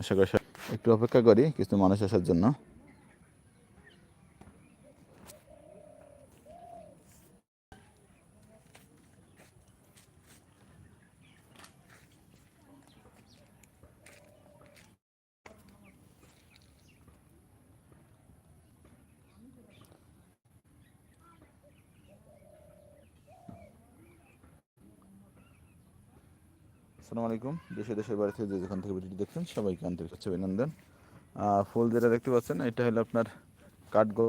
আশা করি একটু অপেক্ষা করি কিছু মানুষ আসার জন্য। আসসালামু আলাইকুম। দেশে দেশের বাড়ি যে যেখান থেকে ভিডিওটি দেখছেন, সবাইকে আন্তরিক হচ্ছে অভিনন্দন ফুল যেটা দেখতে পাচ্ছেন, এটা হলো আপনার কাঠগো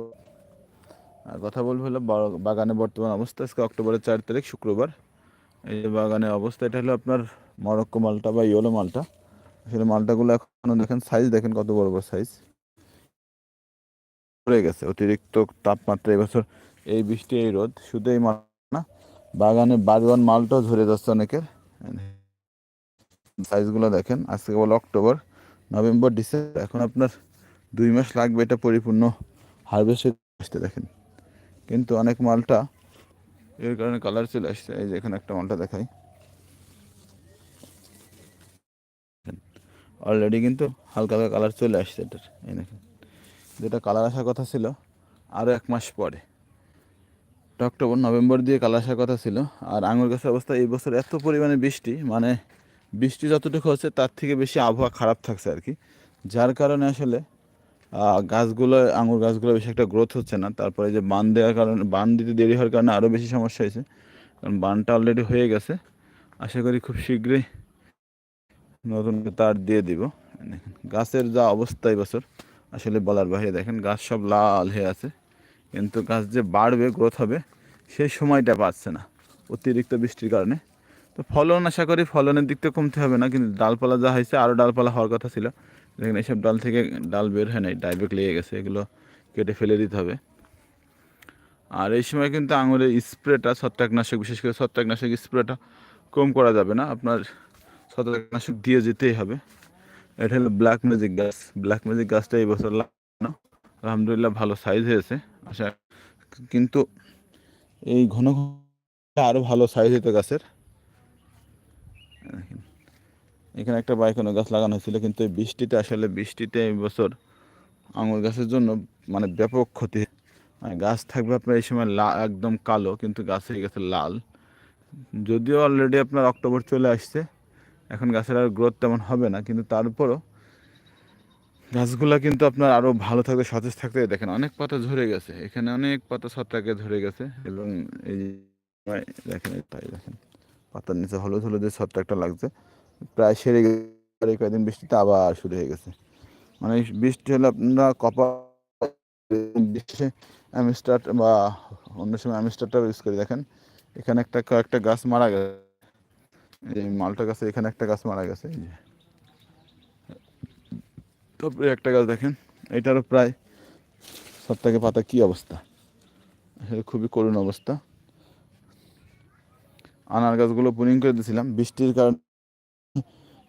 আর কথা বলব হলো বাগানে বর্তমান অবস্থা। আজকে অক্টোবরের চার তারিখ, শুক্রবার। এই যে বাগানের অবস্থা, এটা হলো আপনার মরক্কো মালটা বা ইয়েলো মালটা। আসলে মালটাগুলো এখনও দেখেন সাইজ দেখেন কত বড় বড় সাইজ পড়ে গেছে, অতিরিক্ত তাপমাত্রা এবছর এই বৃষ্টি, এই রোদ। শুধু এই মাল না বাগানে বাড়িওয়ান মালটাও ঝরে যাচ্ছে অনেকের। সাইজগুলো দেখেন। আজকে বলে অক্টোবর নভেম্বর ডিসেম্বর এখন আপনার দুই মাস লাগবে এটা পরিপূর্ণ হারভেস্ট আসতে দেখেন। কিন্তু অনেক মালটা এর কারণে কালার চলে আসছে। এই যে এখানে একটা মালটা দেখাই। অলরেডি কিন্তু হালকা হালকা কালার চলে আসছে এটার। এই দেখেন। যেটা কালার আসার কথা ছিল আরও এক মাস পরে। অক্টোবর নভেম্বর দিয়ে কালার আসার কথা ছিল। আর আঙুর গাছের অবস্থা এই বছর এত পরিমাণে বৃষ্টি মানে বৃষ্টি যতটুকু হচ্ছে তার থেকে বেশি আবহাওয়া খারাপ থাকছে আর কি। যার কারণে আসলে গাছগুলো, আঙুর গাছগুলো বেশি একটা গ্রোথ হচ্ছে না। তারপরে যে বান দেওয়ার কারণে, বান দিতে দেরি হওয়ার কারণে আরও বেশি সমস্যা হয়েছে। কারণ বানটা অলরেডি হয়ে গেছে। আশা করি খুব শীঘ্রই নতুন তার দিয়ে দিব। দেখেন, গাছের যা অবস্থা এই বছর, আসলে বলার বাইরে, দেখেন গাছ সব লাল হয়ে আছে। কিন্তু গাছ যে বাড়বে গ্রোথ হবে, সেই সময়টা পাচ্ছে না। অতিরিক্ত বৃষ্টির কারণে। তো ফলন আশা করি ফলনের দিক থেকে কমতে হবে না, কিন্তু ডালপালা যা হয়েছে আরও ডালপালা হওয়ার কথা ছিল। দেখেন এইসব ডাল থেকে ডাল বের হয় নাই, ডাইরেক্ট লেগে গেছে, এগুলো কেটে ফেলে দিতে হবে। আর এই সময় কিন্তু আঙুরের স্প্রেটা, ছত্রাকনাশক, বিশেষ করে ছত্রাকনাশক স্প্রেটা কম করা যাবে না। আপনার ছত্রাকনাশক দিয়ে যেতেই হবে। এটা হলো ব্ল্যাক ম্যাজিক গাছ ব্ল্যাক ম্যাজিক গাছটা এই বছর লাগানো আলহামদুলিল্লাহ ভালো সাইজ হয়েছে। আশা কিন্তু এই ঘন ঘন আরও ভালো সাইজ হতো গাছের। দেখেন এখানে একটা বাইকনো গাছ লাগানো হয়েছিল, কিন্তু এই বৃষ্টিতে আসলে বৃষ্টিতে এই বছর আঙুর গাছের জন্য মানে ব্যাপক ক্ষতি মানে গাছ থাকবে আপনার এই সময় লা একদম কালো, কিন্তু গাছ হয়ে গেছে লাল। যদিও অলরেডি আপনার অক্টোবর চলে আসছে, এখন গাছের আর গ্রোথ তেমন হবে না, কিন্তু তারপরও গাছগুলো কিন্তু আপনার আরও ভালো থাকতে সতেজ থাকতে দেখেন, অনেক পাতা ঝরে গেছে। এখানে অনেক পাতা ছত্রাকে ধরে গেছে। এবং এই দেখেন তাই দেখেন। পাতার নিচে হলুদ হলুদের ছত্রাকটা লাগছে। প্রায় সেরে গেছে, কয়েকদিন বৃষ্টিতে আবার শুরু হয়ে গেছে। মানে বৃষ্টি হলে আপনারা কপা অ্যামিস্টার বা অন্য সময় অ্যামিস্টারটা ইউজ করি। দেখেন, এখানে একটা কয়েকটা গাছ মারা গেছে। এই মালটা গাছে এখানে একটা গাছ মারা গেছে, এই যে। তারপরে একটা গাছ দেখেন, এটারও প্রায় সপ্তাহে পাতা কি অবস্থা? খুবই করুণ অবস্থা। আনার গাছগুলো পুনিং করে দিয়েছিলাম বৃষ্টির কারণে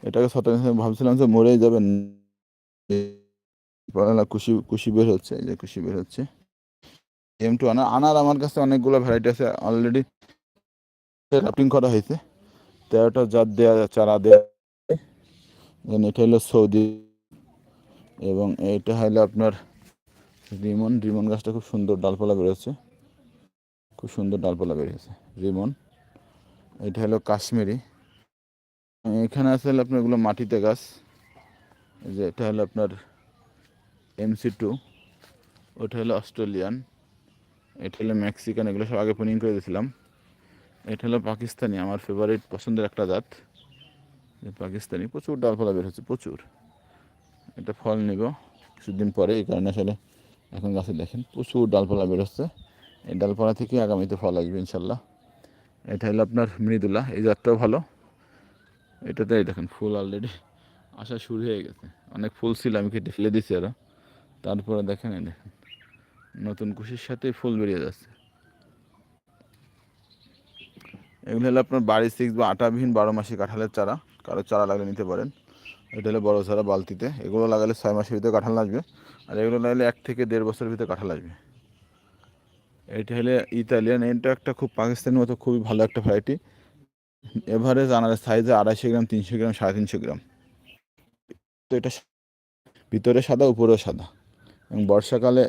এটাকে সপ্তাহে ভাবছিলাম যে মরেই যাবেন কুশি কুশি বের হচ্ছে যে কুশি বের হচ্ছে। এম টু আনার আনার আমার কাছে অনেকগুলো ভ্যারাইটি আছে। অলরেডি রাফটিং করা হয়েছে। তেরোটা জাত দেওয়া চারা দেওয়া এটা হলো সৌদি। এবং এইটা হলো আপনার রিমন। রিমন গাছটা খুব সুন্দর ডালপালা বেরোচ্ছে খুব সুন্দর ডালপালা বেরিয়েছে রিমন। এটা হলো কাশ্মীরি। এখানে আছে হলো আপনার এগুলো মাটিতে গাছ। যে এটা হলো আপনার এমসি টু ওটা হলো অস্ট্রেলিয়ান। এটা হলো মেক্সিকান, এগুলো সব আগে পুনিং করে দিয়েছিলাম। এটা হলো পাকিস্তানি, আমার ফেভারিট পছন্দের একটা জাত। পাকিস্তানি, প্রচুর ডালপালা বের হচ্ছে, প্রচুর। এটা ফল নিব, কিছুদিন পরে, এই কারণে আসলে এখন গাছে দেখেন, প্রচুর ডালপালা বেরোচ্ছে এই ডালপালা থেকে আগামীতে ফল আসবে, ইনশাল্লাহ। এটা হলো আপনার মৃদুলা, এই জাতটাও ভালো। এটাতে দেখেন ফুল অলরেডি আসা শুরু হয়ে গেছে। অনেক ফুল ছিল, আমি কেটে ফেলে দিছি আরও তারপরে দেখেন, এই দেখেন, নতুন কুশির সাথে ফুল বেরিয়ে যাচ্ছে। এগুলো হলো আপনার বাড়ি সিক্স বা আটাবিহীন বারো মাসে কাঁঠালের চারা। কারও চারা লাগলে নিতে পারেন। এটা হলো বড়ো চারা বালতিতে। এগুলো লাগালে ছয় মাসের ভিতরে কাঁঠাল আসবে। আর এগুলো লাগালে এক থেকে দেড় বছরের ভিতরে কাঁঠাল আসবে। এটা হলে ইতালিয়ান, এটা একটা খুব পাকিস্তানের মতো খুবই ভালো একটা ভ্যারাইটি এভারেজ আনারের সাইজে আড়াইশো গ্রাম, তিনশো গ্রাম, সাড়ে তিনশো গ্রাম। তো এটা ভিতরে সাদা, উপরেও সাদা। এবং বর্ষাকালে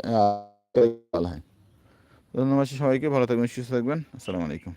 হয়। ধন্যবাদ সবাইকে, ভালো থাকবেন, সুস্থ থাকবেন। আসসালামু আলাইকুম।